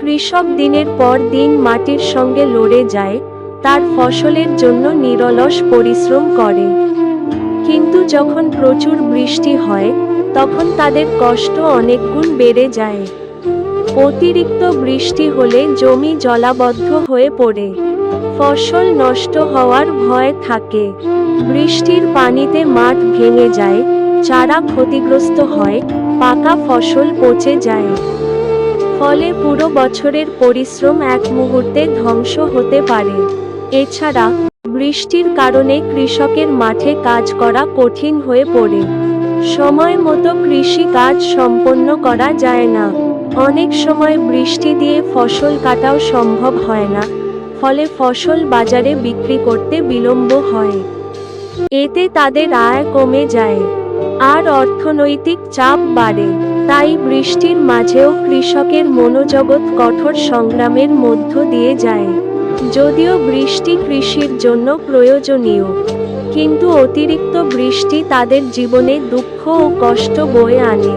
কৃষক দিনের পর দিন মাটির সঙ্গে লড়ে যায়, তার ফসলের জন্য নিরলস পরিশ্রম করে। কিন্তু যখন প্রচুর বৃষ্টি হয়, তখন তাদের কষ্ট অনেক গুণ বেড়ে যায়। অতিরিক্ত বৃষ্টি হলে জমি জলাবদ্ধ হয়ে পড়ে। ফসল নষ্ট হওয়ার ভয় থাকে। বৃষ্টির পানিতে মাঠ ভেঙে যায়, চারা ক্ষতিগ্রস্ত হয়, পাকা ফসল পচে যায়। ফলে পুরো বছরের পরিশ্রম এক মুহূর্তে ধ্বংস হতে পারে। এছাড়া, বৃষ্টির কারণে কৃষকের মাঠে কাজ করা কঠিন হয়ে পড়ে। সময় মতো কৃষি কাজ সম্পন্ন করা যায় না। অনেক সময় বৃষ্টি দিয়ে ফসল কাটাও সম্ভব হয় না, ফলে ফসল বাজারে বিক্রি করতে বিলম্ব হয়। এতে তাদের আয় কমে যায়। আর অর্থনৈতিক চাপ বাড়ে। তাই বৃষ্টির মাঝেও কৃষকের মনোজগৎ কঠোর সংগ্রামের মধ্য দিয়ে যায়। যদিও বৃষ্টি কৃষির জন্য প্রয়োজনীয়, কিন্তু অতিরিক্ত বৃষ্টি তাদের জীবনে দুঃখ ও কষ্ট বয়ে আনে।